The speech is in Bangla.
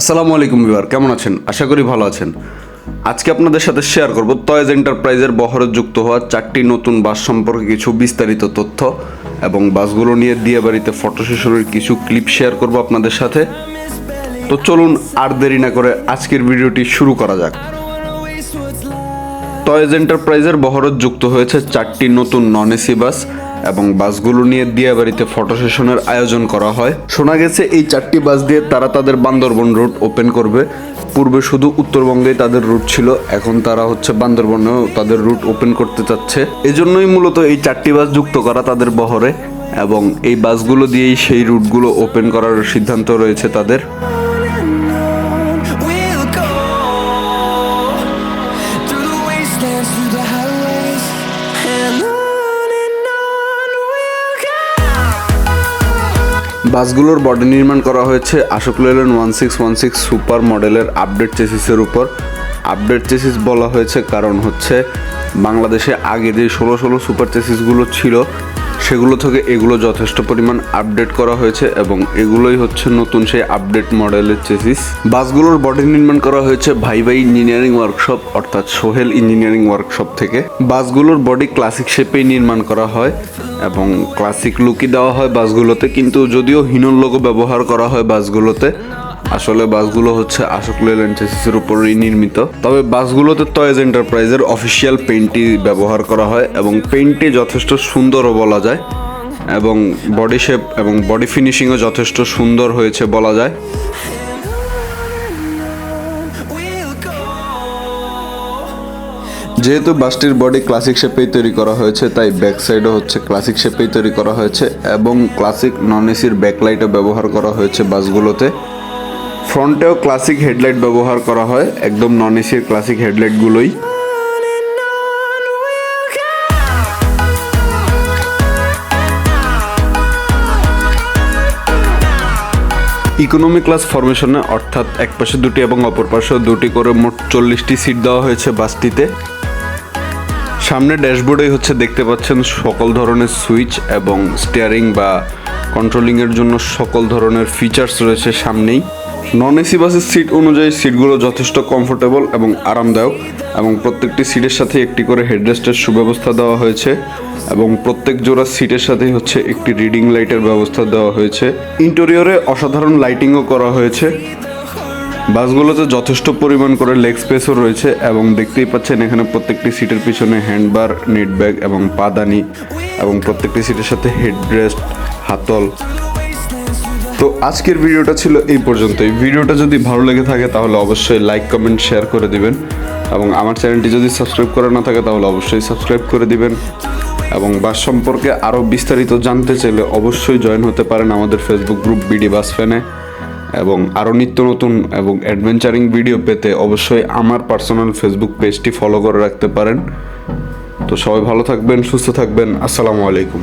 আসসালামু আলাইকুম বিবার কেমন আছেন? আশা করি ভালো আছেন। আজকে আপনাদের সাথে শেয়ার করব টয়েজ এন্টারপ্রাইজের বহরে যুক্ত হওয়া চারটি নতুন বাস সম্পর্কে কিছু বিস্তারিত তথ্য এবং বাসগুলো নিয়ে দিয়ে বাড়িতে ফটো সেশনের কিছু ক্লিপ শেয়ার করব আপনাদের সাথে। তো চলুন আর দেরি না করে আজকের ভিডিওটি শুরু করা যাক। টয়েজ এন্টারপ্রাইজের বহরত যুক্ত হয়েছে চারটি নতুন নন এসি বাস এবং বাসগুলো নিয়ে দিয়াবাড়িতে ফটো সেশনের আয়োজন করা হয়। শোনা গেছে, এই চারটি বাস দিয়ে তারা তাদের বান্দরবন রুট ওপেন করবে। পূর্বে শুধু উত্তরবঙ্গেই তাদের রুট ছিল, এখন তারা হচ্ছে বান্দরবনেও তাদের রুট ওপেন করতে চাচ্ছে। এজন্যই মূলত এই চারটি বাস যুক্ত করা তাদের বহরে এবং এই বাসগুলো দিয়েই সেই রুটগুলো ওপেন করার সিদ্ধান্ত রয়েছে তাদের। বাসগুলোর বডি নির্মাণ করা হয়েছে Ashok Leyland one six one six super মডেলের আপডেট চেসিসের উপর। আপডেট চেসিস বলা হয়েছে কারণ হচ্ছে বাংলাদেশে আগে যে ষোলো ষোলো সুপার চেসিসগুলো ছিল, সেগুলো থেকে এগুলো যথেষ্ট পরিমাণ আপডেট করা হয়েছে এবং এগুলোই হচ্ছে নতুন সেই আপডেট মডেলের চেসিস। বাসগুলোর বডি নির্মাণ করা হয়েছে ভাই ভাই ইঞ্জিনিয়ারিং ওয়ার্কশপ, অর্থাৎ সোহেল ইঞ্জিনিয়ারিং ওয়ার্কশপ থেকে। বাসগুলোর বডি ক্লাসিক শেপেই নির্মাণ করা হয়। এবং ক্লাসিক লুকই দেওয়া হয় বাসগুলোতে, কিন্তু যদিও হিনন লোগো ব্যবহার করা হয় বাসগুলোতে, আসলে বাসগুলো হচ্ছে আশোক লেল্যান্ড উপরই নির্মিত। তবে বাসগুলোতে টয়েজ এন্টারপ্রাইজের অফিসিয়াল পেইন্টটি ব্যবহার করা হয় এবং পেইন্টটি যথেষ্ট সুন্দরও বলা যায় এবং বডি শেপ এবং বডি ফিনিশিংও যথেষ্ট সুন্দর হয়েছে বলা যায়। যেহেতু বাসটির বডি ক্লাসিক শেপেই তৈরি করা হয়েছে, তাই ব্যাক সাইডও হচ্ছে ক্লাসিক শেপেই তৈরি করা হয়েছে এবং ক্লাসিক নন এসির ব্যাকলাইটও ব্যবহার করা হয়েছে বাসগুলোতে ফ্রন্টেও ক্লাসিক হেডলাইট ব্যবহার করা হয়, একদম নন এসির ক্লাসিক হেডলাইটগুলোই. ইকোনমি ক্লাস ফরমেশনে অর্থাৎ এক পাশে দুটি এবং অপর পাশে দুটি করে মোট চল্লিশটি সিট দেওয়া হয়েছে বাসটিতে সামনে ড্যাশবোর্ডেই হচ্ছে দেখতে পাচ্ছেন সকল ধরনের সুইচ এবং স্টিয়ারিং বা কন্ট্রোলিংয়ের জন্য সকল ধরনের ফিচার্স রয়েছে সামনেই। নন এসি বাসের সিট অনুযায়ী সিটগুলো যথেষ্ট কমফোর্টেবল এবং আরামদায়ক এবং প্রত্যেকটি সিটের সাথে একটি করে হেডরেস্টের সুব্যবস্থা দেওয়া হয়েছে এবং প্রত্যেক জোড়া সিটের সাথেই হচ্ছে একটি রিডিং লাইটের ব্যবস্থা দেওয়া হয়েছে। ইন্টেরিয়রে অসাধারণ লাইটিংও করা হয়েছে। বাসগুলোতে যথেষ্ট পরিমাণ করে লেগ স্পেসও রয়েছে এবং দেখতেই পাচ্ছেন এখানে প্রত্যেকটি সিটের পিছনে হ্যান্ডবার নেট ব্যাগ এবং পাদানি এবং প্রত্যেকটি সিটের সাথে হেডরেস্ট হাতল। তো আজকের ভিডিওটা ছিল এই পর্যন্তই। ভিডিওটা যদি ভালো লেগে থাকে তাহলে অবশ্যই লাইক কমেন্ট শেয়ার করে দিবেন এবং আমার চ্যানেলটি যদি সাবস্ক্রাইব করা না থাকে তাহলে অবশ্যই সাবস্ক্রাইব করে দিবেন এবং বাস সম্পর্কে আরও বিস্তারিত জানতে চাইলে অবশ্যই জয়েন হতে পারেন আমাদের ফেসবুক গ্রুপ বিডি বাস ফ্যানে এবং আরও নিত্য নতুন এবং অ্যাডভেঞ্চারিং ভিডিও পেতে অবশ্যই আমার পার্সোনাল ফেসবুক পেজটি ফলো করে রাখতে পারেন। তো সবাই ভালো থাকবেন, সুস্থ থাকবেন। আসসালামু আলাইকুম।